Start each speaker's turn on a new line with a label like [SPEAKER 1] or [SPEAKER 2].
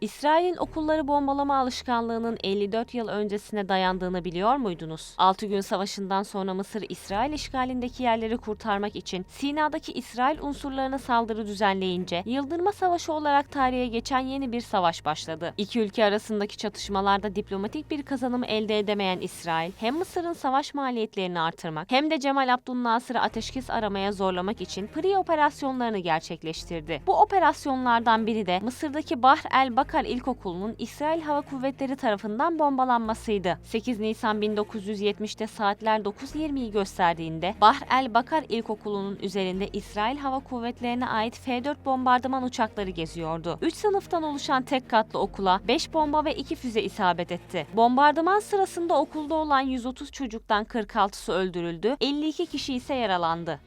[SPEAKER 1] İsrail'in okulları bombalama alışkanlığının 54 yıl öncesine dayandığını biliyor muydunuz? 6 gün savaşından sonra Mısır İsrail işgalindeki yerleri kurtarmak için Sina'daki İsrail unsurlarına saldırı düzenleyince Yıldırma Savaşı olarak tarihe geçen yeni bir savaş başladı. İki ülke arasındaki çatışmalarda diplomatik bir kazanım elde edemeyen İsrail hem Mısır'ın savaş maliyetlerini artırmak hem de Cemal Abdülnasır'ı ateşkes aramaya zorlamak için Pri operasyonlarını gerçekleştirdi. Bu operasyonlardan biri de Mısır'daki Bahr el Bakar İlkokulu'nun İsrail Hava Kuvvetleri tarafından bombalanmasıydı. 8 Nisan 1970'te saatler 9.20'yi gösterdiğinde Bahr el Bakar İlkokulu'nun üzerinde İsrail Hava Kuvvetleri'ne ait F-4 bombardıman uçakları geziyordu. 3 sınıftan oluşan tek katlı okula 5 bomba ve 2 füze isabet etti. Bombardıman sırasında okulda olan 130 çocuktan 46'sı öldürüldü, 52 kişi ise yaralandı.